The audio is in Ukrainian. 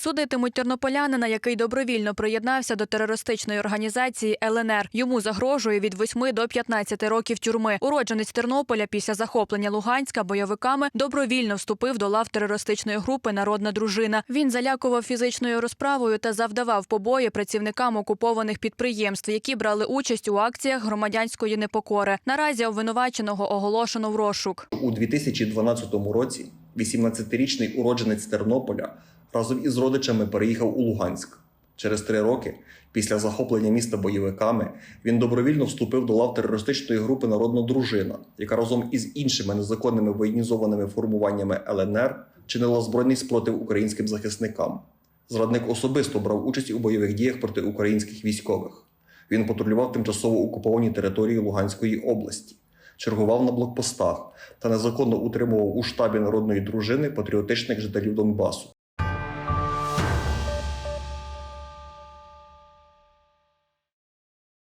Судитимуть тернополянина, який добровільно приєднався до терористичної організації ЛНР. Йому загрожує від 8 до 15 років тюрми. Уродженець Тернополя після захоплення Луганська бойовиками добровільно вступив до лав терористичної групи Народна дружина. Він залякував фізичною розправою та завдавав побої працівникам окупованих підприємств, які брали участь у акціях громадянської непокори. Наразі обвинуваченого оголошено в розшук. У 2012 році 18-річний уродженець Тернополя разом із родичами переїхав у Луганськ. Через три роки після захоплення міста бойовиками він добровільно вступив до лав терористичної групи Народна дружина, яка разом із іншими незаконними воєнізованими формуваннями ЛНР чинила збройний спротив українським захисникам. Зрадник особисто брав участь у бойових діях проти українських військових. Він патрулював тимчасово окуповані території Луганської області, чергував на блокпостах та незаконно утримував у штабі народної дружини патріотичних жителів Донбасу.